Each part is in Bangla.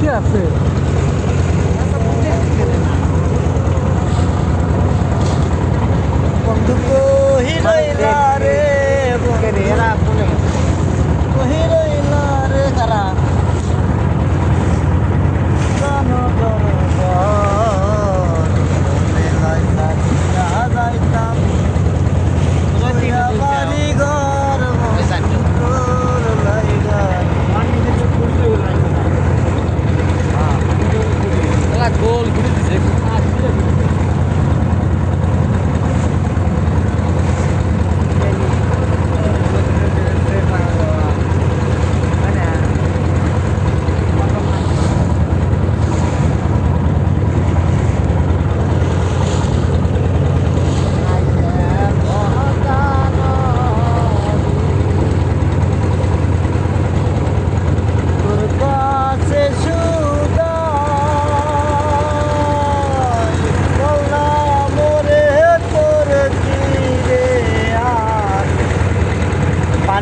কি আছে। বন্ধু কহিরইলা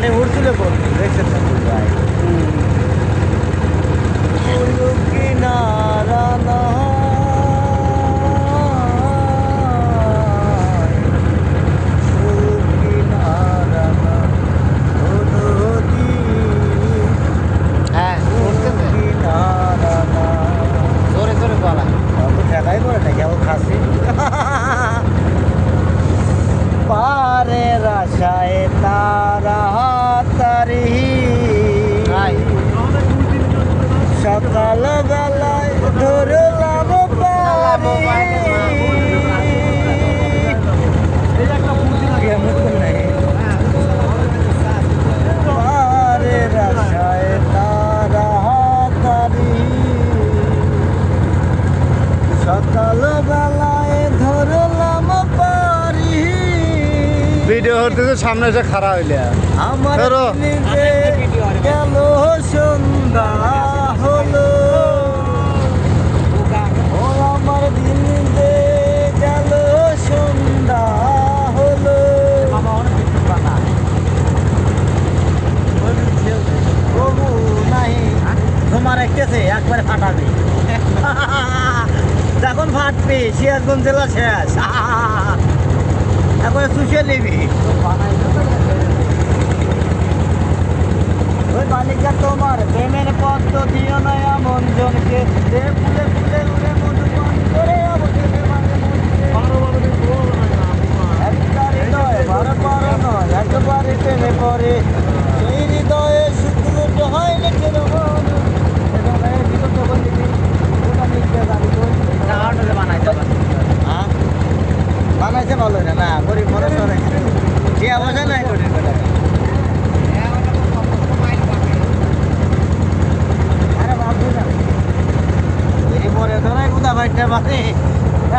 পানি উঠছিল কোন দেখছেন জোরে জোরে বলা। ঠেকাই করে না কেমন খাসি? ভিডিও হতে সামনে এসে খারাপ হইলে। আমার গেল সন্ধ্যা হলো। আমার দিনে গেল সন্ধ্যা হলো। তোমার একটেছে একবারে ফাটাবে। যখন ফাটবে সিরাজগঞ্জ জেলা শেষ। এখন শুষে নিবি। ওই বালিকা তোমার প্রেমের পথ দিও না এমন জনকে। ফুলে ফুলে উড়ে বানাইছে ভালো না না, গরিব মানুষ বানাইছে যে অবস্থা নাই গরিব পরে ধরাই কোথা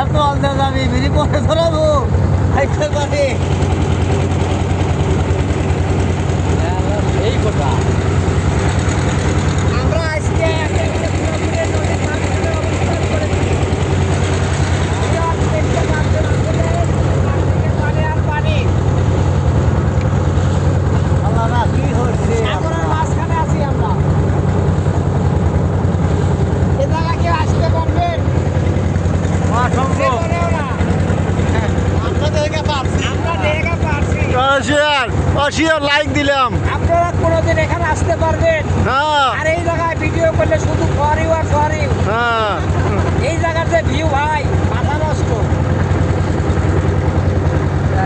এত আলদা যাবি বিড়ি পরে ধরাবো। খাইতে পারে। অশিয়ার লাইক দিলাম। আপনারা কোনোদিন এখানে আসতে পারবেন। হ্যাঁ আর এই জায়গায় ভিডিও করলে শুধু ইউ